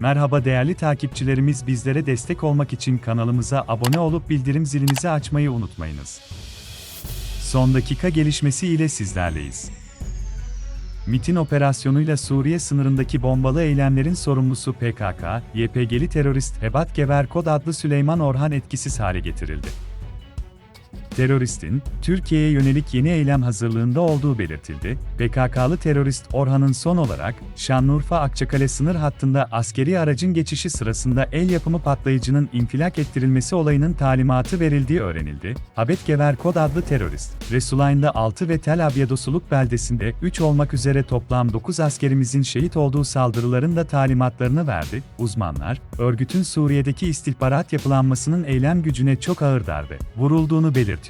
Merhaba değerli takipçilerimiz bizlere destek olmak için kanalımıza abone olup bildirim zilinizi açmayı unutmayınız. Son dakika gelişmesi ile sizlerleyiz. MIT'in operasyonuyla Suriye sınırındaki bombalı eylemlerin sorumlusu PKK, YPG'li terörist Hebat Geverkod adlı Süleyman Orhan etkisiz hale getirildi. Teröristin, Türkiye'ye yönelik yeni eylem hazırlığında olduğu belirtildi. PKK'lı terörist Orhan'ın son olarak, Şanlıurfa Akçakale sınır hattında askeri aracın geçişi sırasında el yapımı patlayıcının infilak ettirilmesi olayının talimatı verildiği öğrenildi. Habet Gever Kod adlı terörist, Resulayn'da 6 ve Tel Abyadosuluk beldesinde 3 olmak üzere toplam 9 askerimizin şehit olduğu saldırıların da talimatlarını verdi. Uzmanlar, örgütün Suriye'deki istihbarat yapılanmasının eylem gücüne çok ağır darbe vurulduğunu belirtiyor.